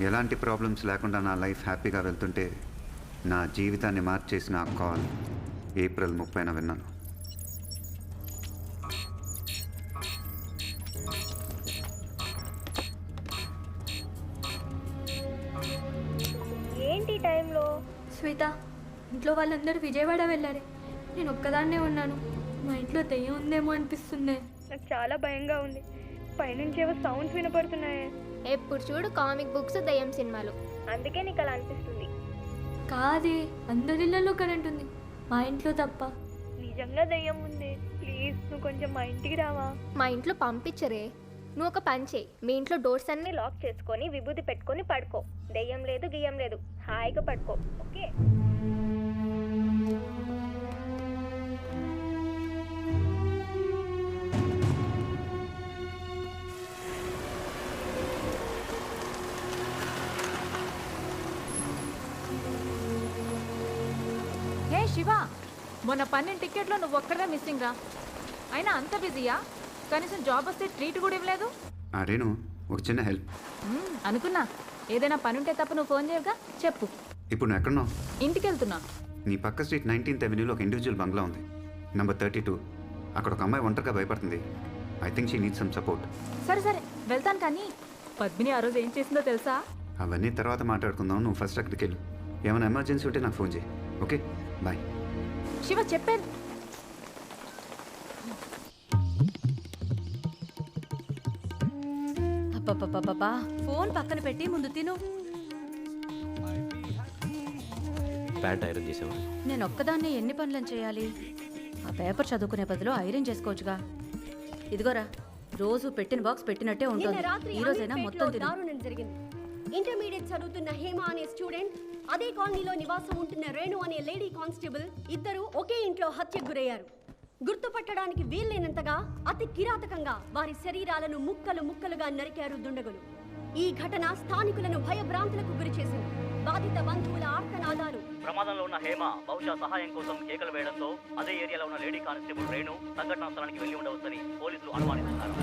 ఎలాంటి ప్రాబ్లమ్స్ లేకుండా నా లైఫ్ హ్యాపీగా వెళ్తుంటే నా జీవితాన్ని మార్చేసిన ఆ కాల్ ఏప్రిల్ ముప్పైన విన్నాను. ఏంటి టైంలో శ్వేత ఇంట్లో వాళ్ళందరూ విజయవాడ వెళ్ళారే. నేను ఒక్కదాన్నే ఉన్నాను. మా ఇంట్లో దెయ్యం ఉందేమో అనిపిస్తుంది. నాకు చాలా భయంగా ఉంది. పైనుంచి ఏవో సౌండ్స్ వినపడుతున్నాయే. ఎప్పుడు చూడు కామిక్ బుక్స్ దయ్యం సినిమాలు. అందుకే నీకు అలా అనిపిస్తుంది. కాదే అందరిళ్ళలో కరెంట్ ఉంది. మా ఇంట్లో తప్ప. నిజంగా దయ్యం ఉంది. ప్లీజ్ నువ్వు కొంచెం మా ఇంటికి రావా? మా ఇంట్లో పంపించరే. నువ్వు ఒక పని చేయి. మీ ఇంట్లో డోర్స్ అన్ని అన్ని లాక్ చేసుకొని విభూతి పెట్టుకొని పడుకో. దెయ్యం లేదు గియ్యం లేదు. హాయిగా పడుకో. ఓకే? శివ మొన్న పన్నెండు టికెట్లో నువ్వు ఒక్కడే మిస్సింగ్ రా. అయినా అంత బిజీయా? కనీసం జాబ్ వస్తే ట్రీట్ కూడా ఇవ్వలేదు? రేణు ఒక చిన్న హెల్ప్ మ్మ్, అనుకున్నా. ఏదైనా పని ఉంటే తప్ప నువ్వు ఫోన్ చేయగా చెప్పు. ఇప్పుడు నువ్వు ఎక్కడున్నావు? ఇంటికి వెళ్తున్నా నీ పక్క స్ట్రీట్ నైన్టీన్త్ అవెన్యూలో ఒక ఇండివిజువల్ బంగ్లా ఉంది. నెంబర్ థర్టీ టూ అక్కడ ఒక అమ్మాయి ఒంటరిగా భయపడుతుంది. I think she need some support సరే సరే. వెళ్తాను కానీ పద్మిని ఆ రోజు ఏం చేసిందో తెలుసా? అవన్నీ తర్వాత మాట్లాడుకుందాం. నువ్వు ఫస్ట్ అక్కడికి వెళ్ళు. ఏమైనా ఎమర్జెన్సీ ఉంటే నాకు ఫోన్ చేయి. Okay bye. శివ చెప్పాను అబ్బబ్బబ్బబ్బా ఫోన్ పక్కన పెట్టి ముందు తిను. ప్యాంట్ ఐరన్ చేసావా? నేను ఒక్కదాన్నే ఎన్ని పనులను చేయాలి? ఆ పేపర్ చదువుకునే బదులు ఐరన్ చేసుకోవచ్చుగా. ఇదిగోరా రోజు పెట్టిన బాక్స్ పెట్టినట్టే ఉంటుంది. ఈ రోజైనా మొత్తం తిను. జరిగింది. ఇంటర్మీడియట్ చదువుతున్న హేమ అనే స్టూడెంట్ అదే కాలనీలో నివాసం ఉంటున్న రేణు అనే లేడీ కానిస్టేబుల్ ఇద్దరు ఒకే ఇంట్లో హత్యకు గురయ్యారు. గుర్తుపట్టడానికి వీల్లేనంతగా అతి కిరాతకంగా వారి శరీరాలను ముక్కలు ముక్కలుగా నరికారు దుండగులు. ఈ ఘటన స్థానికులను భయభ్రాంతులకు గురిచేసింది బాధిత బంధువుల ఆర్తనాదాలు. ప్రమాదంలో ఉన్న హేమ బహుశా సహాయం కోసం కేకలు వేయడంతో అదే ఏరియాలో ఉన్న లేడీ కానిస్టేబుల్ రేణు సంఘటనా స్థలానికి వెళ్ళి ఉండవచ్చని పోలీసులు అనుమానిస్తున్నారు.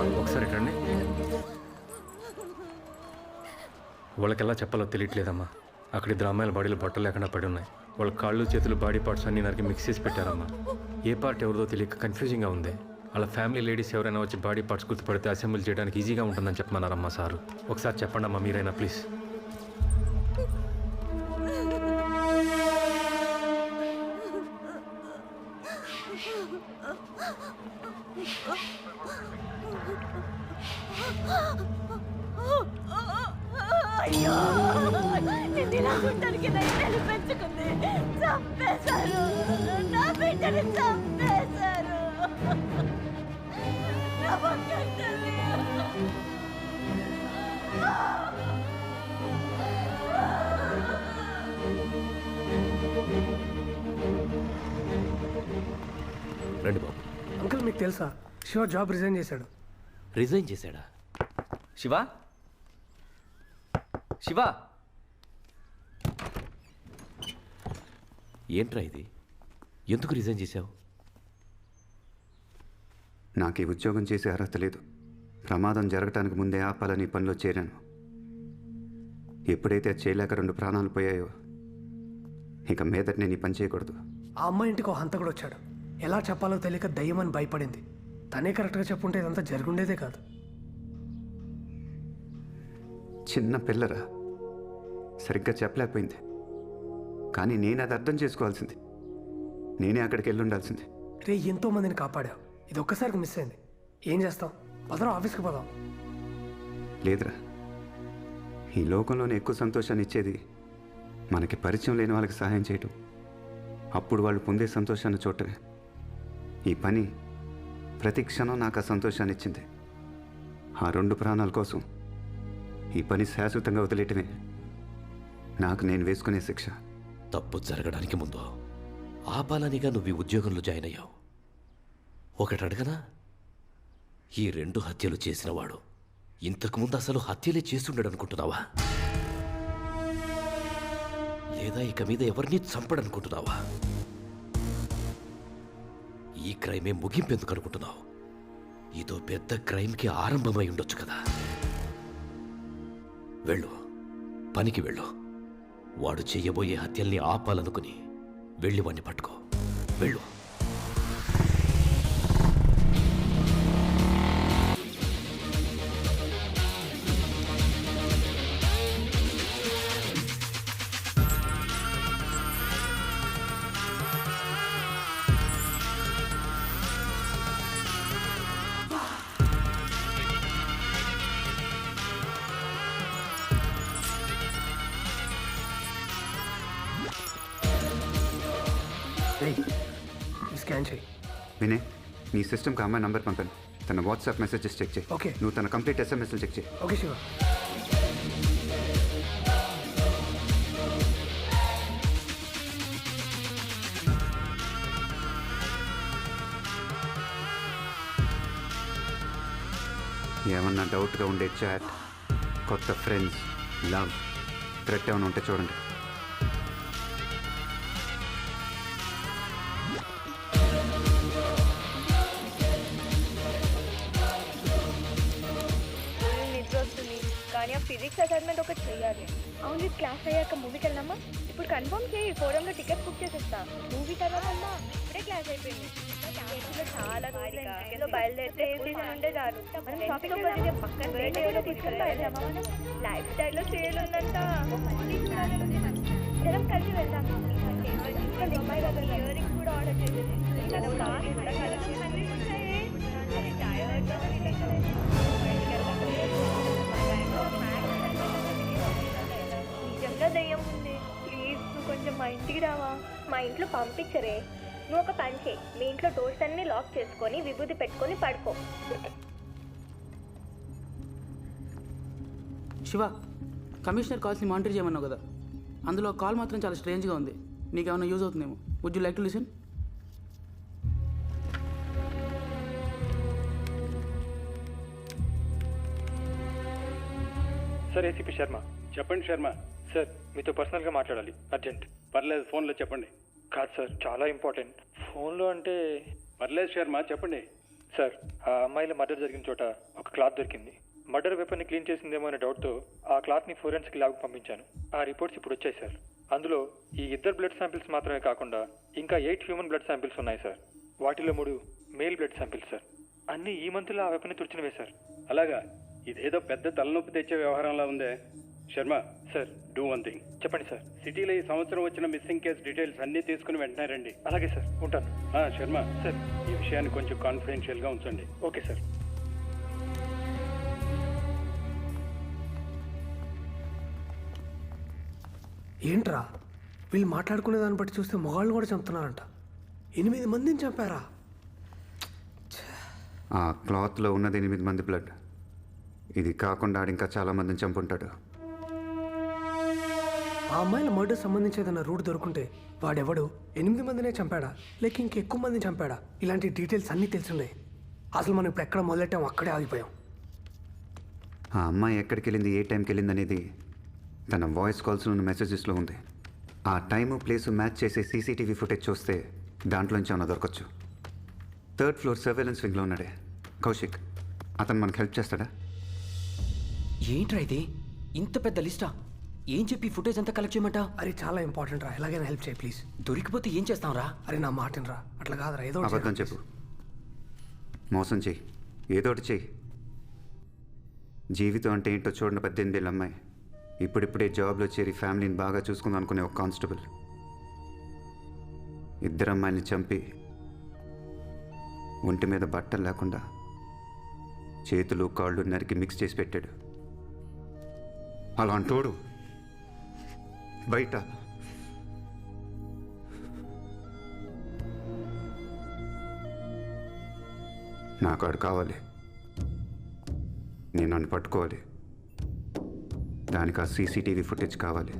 ఒకసారి రండి. వాళ్ళకి ఎలా చెప్పాలో తెలియట్లేదమ్మా. అక్కడ ఇద్దరు అమ్మాయిల బాడీలు బట్టలు లేకుండా పడి ఉన్నాయి. వాళ్ళ కాళ్ళు చేతులు బాడీ పార్ట్స్ అన్ని నరికి మిక్స్ చేసి పెట్టారమ్మా. ఏ పార్ట్ ఎవరిదో తెలియక కన్ఫ్యూజింగ్గా ఉంది. వాళ్ళ ఫ్యామిలీ లేడీస్ ఎవరైనా వచ్చి బాడీ పార్ట్స్ గుర్తుపడితే అసెంబ్లీ చేయడానికి ఈజీగా ఉంటుందని చెప్పమన్నారమ్మా సారు. ఒకసారి చెప్పండి అమ్మా మీరైనా ప్లీజ్. మీకు తెలుసా? శివ జాబ్ రిజైన్ చేశాడు. రిజైన్ చేశాడా? శివ? శివ? ఏంట్రా ఇది? ఎందుకు రిజైన్ చేశావు? నాకు ఈ ఉద్యోగం చేసే అర్హత లేదు. ప్రమాదం జరగటానికి ముందే ఆపాలని ఈ పనిలో చేరాను. ఎప్పుడైతే అది చేయలేక రెండు ప్రాణాలు పోయాయో ఇక మీదట నేను ఈ పని చేయకూడదు. ఆ అమ్మాయి ఇంటికి ఒక హంతకుడు వచ్చాడు. ఎలా చెప్పాలో తెలియక దయ్యం అని భయపడింది. తనే కరెక్ట్గా చెప్పుంటే ఇదంతా జరుగుండేదే కాదు. చిన్న పిల్లరా. సరిగ్గా చెప్పలేకపోయింది. కానీ నేను అది అర్థం చేసుకోవాల్సింది. నేనే అక్కడికి వెళ్ళి ఉండాల్సింది. రే ఎంతో మందిని కాపాడావు. ఇది ఒక్కసారికి మిస్ అయింది. ఏం చేస్తాం? పదరా ఆఫీస్కి పోదాం. లేదురా. ఈ లోకంలోనే ఎక్కువ సంతోషాన్ని ఇచ్చేది మనకి పరిచయం లేని వాళ్ళకి సహాయం చేయటం. అప్పుడు వాళ్ళు పొందే సంతోషాన్ని చూడటమే. ఈ పని ప్రతి క్షణం నాకు ఆ సంతోషాన్ని ఇచ్చింది. ఆ రెండు ప్రాణాల కోసం ఈ పని శాశ్వతంగా వదిలేయటమే నాకు నేను వేసుకునే శిక్ష. తప్పు జరగడానికి ముందు ఆపాలనిగా నువ్వు ఈ ఉద్యోగంలో జాయిన్ అయ్యావు. ఒకటి అడగనా? ఈ రెండు హత్యలు చేసినవాడు ఇంతకుముందు అసలు హత్యలే చేస్తుండడు అనుకుంటున్నావా లేదా ఇక మీద ఎవరిని చంపడనుకుంటున్నావా? ఈ క్రైమే ముగింపెందుకు అనుకుంటున్నావు? ఇదో పెద్ద క్రైమ్కి ఆరంభమై ఉండొచ్చు కదా. వెళ్ళు. పనికి వెళ్ళు. వాడు చేయబోయే హత్యల్ని ఆపాలనుకుని వెళ్ళి వాణ్ణి పట్టుకో. వెళ్ళు. స్కాన్ చేయి. వినే నీ సిస్టమ్కి అమ్మాయి నంబర్ పంపాను. తన వాట్సాప్ మెసేజెస్ చెక్ చేయి. ఓకే. నువ్వు తన కంప్లీట్ ఎస్ఎంఎస్లు చెక్ చేయి. ఓకే శివ. ఏమన్నా డౌట్గా ఉండే చాట్ కొత్త ఫ్రెండ్స్ లవ్ థ్రెట్ ఏమైనా ఉంటే చూడండి. ఫిజిక్స్ అసైన్మెంట్ ఒకటి చేయాలి. అవును క్లాస్ అయ్యాక మూవీకి వెళ్దామా ఇప్పుడు కన్ఫర్మ్ చేయి ఫోరంలో టికెట్ బుక్ చేసేస్తా. మూవీ తర్వాత ఇప్పుడే క్లాస్ అయిపోయింది. చాలా రోజులు బయలుదేరితే ఉంటే చాలు. మనం షాపింగ్ పోతే పక్కన బయట కూడా తీసుకెళ్తాం లైఫ్ స్టైల్లో సేల్ ఉందంట జరం కలిసి వెళ్దాం. ఇయరింగ్స్ కూడా ఆర్డర్ చేసేది నిజంగా దయ్యం ఉంది. ప్లీజ్ నువ్వు కొంచెం మా ఇంటికి రావా? మా ఇంట్లో పంపించరే. నువ్వు ఒక పని చేయి. మీ ఇంట్లో డోర్స్ అన్ని లాక్ చేసుకొని విభూతి పెట్టుకొని పడుకో. శివ కమిషనర్ కాల్స్ని మానిటర్ చేయమన్నావు కదా. అందులో కాల్ మాత్రం చాలా స్ట్రేంజ్గా ఉంది. నీకు ఏమైనా యూజ్ అవుతుందేమో would you like to listen sir ACP Sharma చెప్పండి శర్మ సార్ మీతో పర్సనల్గా మాట్లాడాలి. అర్జెంట్. పర్లేదు ఫోన్లో చెప్పండి. కాదు సార్ చాలా ఇంపార్టెంట్. ఫోన్లో అంటే పర్లేదు శర్మ చెప్పండి. సార్ ఆ అమ్మాయిల మర్డర్ జరిగిన చోట ఒక క్లాత్ దొరికింది. మర్డర్ వెపన్ని క్లీన్ చేసిందేమో అనే డౌట్తో ఆ క్లాత్ని ఫోరెన్సిక్ ల్యాబ్కి పంపించాను. ఆ రిపోర్ట్స్ ఇప్పుడు వచ్చాయి సార్. అందులో ఈ ఇద్దరు బ్లడ్ శాంపిల్స్ మాత్రమే కాకుండా ఇంకా ఎయిట్ హ్యూమన్ బ్లడ్ శాంపిల్స్ ఉన్నాయి సార్. వాటిలో మూడు మేల్ బ్లడ్ శాంపిల్స్ సార్. అన్నీ ఈ మంత్లో ఆ వెపన్ని తుడిచినవే సార్. అలాగా? ఇదేదో పెద్ద తలనొప్పి తెచ్చే వ్యవహారంలా ఉందే. Sharma sir do one thing. చెప్పండి సార్. సిటీలో ఈ సంవత్సరం వచ్చిన మిస్సింగ్ కేసు డీటెయిల్స్ అన్నీ తీసుకుని వెంటనే రండి. అలాగే సార్. ఉంటాను. ఆ, శర్మ సార్. ఈ విషయాన్ని కొంచెం కాన్ఫిడెన్షియల్గా ఉంచండి. Okay sir. ఏంట్రా? వీళ్ళు మాట్లాడుకునే దాన్ని బట్టి చూస్తే మొగాళ్ళు కూడా చంపుతున్నారంట. ఎనిమిది మందిని చంపారా? ఆ క్లాత్లో ఉన్నది ఎనిమిది మంది బ్లడ్. ఇది కాకుండా ఆడు ఇంకా చాలా మందిని చంపుంటాడు. ఆ అమ్మాయిల మర్డర్ సంబంధించి ఏదైనా రూట్ దొరుకుంటే వాడెవడు? ఎనిమిది మందినే చంపాడా? లేక ఇంకెక్కువ మందిని చంపాడా? ఇలాంటి డీటెయిల్స్ అన్నీ తెలుసున్నాయి. అసలు మనం ఇప్పుడు ఎక్కడ మొదలెట్టాం? అక్కడే ఆగిపోయాం. ఆ అమ్మాయి ఎక్కడికి వెళ్ళింది ఏ టైంకి వెళ్ళింది అనేది తన వాయిస్ కాల్స్లో ఉన్న మెసేజెస్లో ఉంది. ఆ టైము ప్లేసు మ్యాచ్ చేసే సీసీటీవీ ఫుటేజ్ చూస్తే దాంట్లోంచి ఏమైనా దొరకచ్చు. థర్డ్ ఫ్లోర్ సర్వేలెన్స్ వింగ్లో ఉన్నాడే. కౌశిక్ అతను మనకు హెల్ప్ చేస్తాడా? ఏంట్రా ఇది? ఇంత పెద్ద లిస్టా? ఏం చెప్పి ఫుటేజ్ అంతా కలెక్ట్ చేయమంటా అరే చాలా ఇంపార్టెంట్ రా. ఎలాగైనా హెల్ప్ చేయి ప్లీజ్ దొరికిపోతే ఏం చేస్తాంరా అరే నా మాటని రా. అట్లా కాదురా. ఏదో ఒకటి అబద్ధం చెప్పు. మోసం చెయ్యి ఏదో ఒకటి చెయ్యి జీవితం అంటే ఏంటో చూడని పద్దెనిమిదేళ్ళ అమ్మాయి. ఇప్పుడిప్పుడే జాబ్లో చేరి ఫ్యామిలీని బాగా చూసుకుందాం అనుకునే ఒక కానిస్టేబుల్ ఇద్దరు అమ్మాయిని చంపి ఒంటి మీద బట్టలు లేకుండా చేతులు కాళ్ళు నరికి మిక్స్ చేసి పెట్టాడు. అలాంటోడు బయట. నాకు ఆడు కావాలి. నేను నన్ను పట్టుకోవాలి. దానికి ఆ సీసీటీవీ ఫుటేజ్ కావాలి.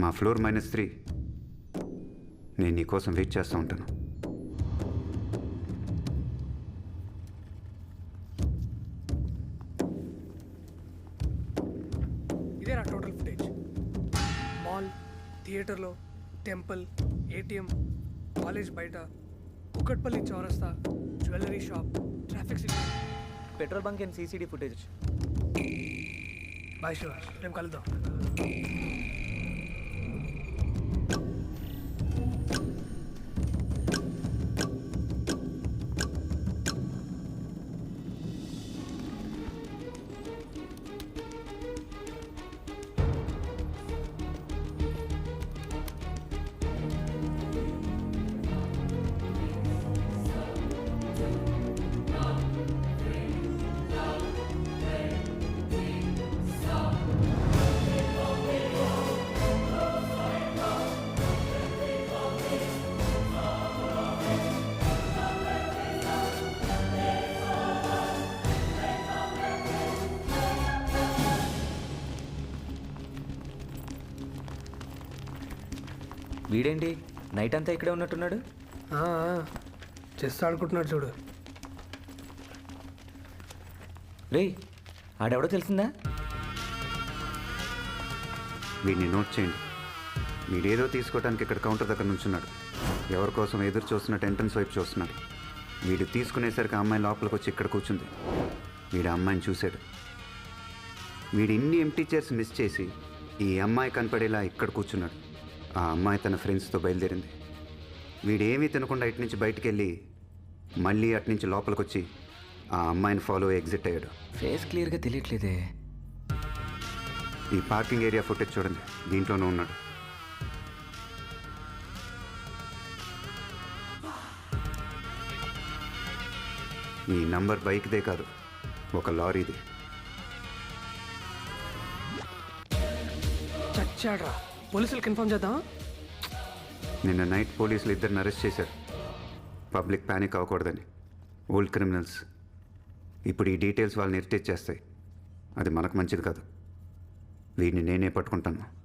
మా ఫ్లోర్ మైనస్ త్రీ. నేను నీకోసం వెయిట్ చేస్తూ ఉంటాను. థియేటర్లో టెంపుల్ ఏటీఎం కాలేజ్ బయట కుక్కట్పల్లి చౌరస్తా jewellery shop traffic signal. Petrol bunk and CCD footage. Bye Shiva రేపు కలుద్దాం. వీడేంటి? నైట్ అంతా ఇక్కడే ఉన్నట్టున్నాడు? చెస్ ఆడుకుంటున్నాడు చూడు. రేయ్ ఆడెవడో తెలిసిందా? వీడిని నోట్ చేయండి. వీడేదో తీసుకోవడానికి ఇక్కడ కౌంటర్ దగ్గర నుంచున్నాడు. ఎవరి కోసం ఎదురు చూస్తున్నట్టు ఎంట్రన్స్ వైపు చూస్తున్నాడు. వీడు తీసుకునేసరికి ఆ అమ్మాయి లోపలికి వచ్చి ఇక్కడ కూర్చుంది. వీడు అమ్మాయిని చూశాడు. వీడు ఇన్ని ఎంటీ చైర్స్ మిస్ చేసి ఈ అమ్మాయి కనపడేలా ఇక్కడ కూర్చున్నాడు. ఆ అమ్మాయి తన ఫ్రెండ్స్తో బయలుదేరింది. వీడేమీ తినకుండా ఇటు నుంచి బయటికి వెళ్ళి మళ్ళీ అటు నుంచి లోపలికి వచ్చి ఆ అమ్మాయిని ఫాలో ఎగ్జిట్ అయ్యాడు. ఫేస్ క్లియర్గా తెలియట్లేదే. ఈ పార్కింగ్ ఏరియా ఫుటేజ్ చూడండి. దీంట్లోనే ఉన్నాడు. ఈ నంబర్ బైక్దే కాదు ఒక లారీది. చచ్చాడ్రా. పోలీసులు ఇన్ఫార్మ్ చేద్దాం నిన్న నైట్ పోలీసులు ఇద్దరిని అరెస్ట్ చేశారు. పబ్లిక్ ప్యానిక్ అవ్వకూడదని. ఓల్డ్ క్రిమినల్స్ ఇప్పుడు ఈ డీటెయిల్స్ వాళ్ళని ఇరిటేట్ చేస్తాయి. అది మనకు మంచిది కాదు. వీడిని నేనే పట్టుకుంటాను.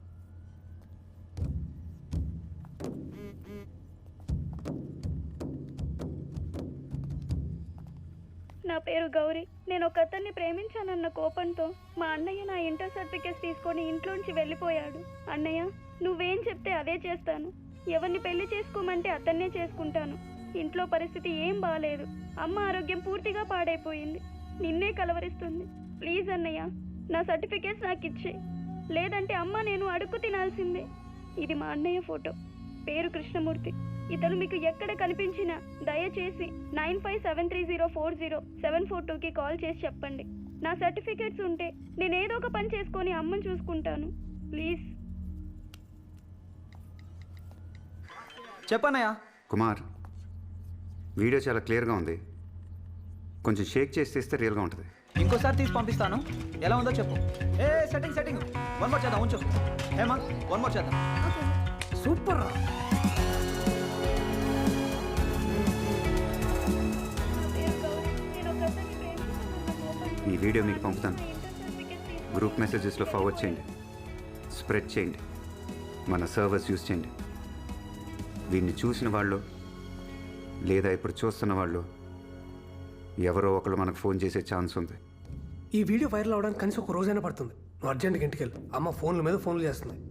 పేరు గౌరీ. నేను ఒక అతన్ని ప్రేమించానన్న కోపంతో మా అన్నయ్య నా ఇంటర్ సర్టిఫికేట్స్ తీసుకొని ఇంట్లోంచి వెళ్ళిపోయాడు. అన్నయ్య నువ్వేం చెప్తే అదే చేస్తాను. ఎవరిని పెళ్ళి చేసుకోమంటే అతన్నే చేసుకుంటాను. ఇంట్లో పరిస్థితి ఏం బాగాలేదు అమ్మ ఆరోగ్యం పూర్తిగా పాడైపోయింది. నిన్నే కలవరిస్తుంది. ప్లీజ్ అన్నయ్య నా సర్టిఫికేట్స్ నాకు ఇచ్చే లేదంటే అమ్మ నేను అడుక్కు తినాల్సిందే. ఇది మా అన్నయ్య ఫోటో. పేరు కృష్ణమూర్తి. ఇతను మీకు ఎక్కడ కనిపించినా దయచేసి nine five seven three zero four zero seven four టూకి కాల్ చేసి చెప్పండి. నా సర్టిఫికేట్స్ ఉంటే నేను ఏదో ఒక పని చేసుకొని అమ్మని చూసుకుంటాను. ప్లీజ్. చెప్పన్నయ్యా. కుమార్ వీడియో చాలా క్లియర్గా ఉంది. కొంచెం షేక్ చేసి తీస్తే రియల్గా ఉంటుంది. ఇంకోసారి తీసి పంపిస్తాను. ఎలా ఉందో చెప్పు. ఏ సెట్టింగ్ సెట్టింగ్. వన్ మోర్ చేద్దాం ఉంచు. హేమా వన్ మోర్ చేద్దాం. సూపర్ వీడియో మీకు పంపుతాను. గ్రూప్ మెసేజెస్లో ఫార్వర్డ్ చేయండి. స్ప్రెడ్ చేయండి. మన సర్వర్స్ యూస్ చేయండి. దీన్ని చూసిన వాళ్ళు లేదా ఇప్పుడు చూస్తున్న వాళ్ళు ఎవరో ఒకరు మనకు ఫోన్ చేసే ఛాన్స్ ఉంది. ఈ వీడియో వైరల్ అవడానికి కనీసం ఒక రోజైనా పడుతుంది. నువ్వు అర్జెంట్గా ఇంటికి వెళ్ళి అమ్మ ఫోన్ల మీద ఫోన్లు చేస్తుంది.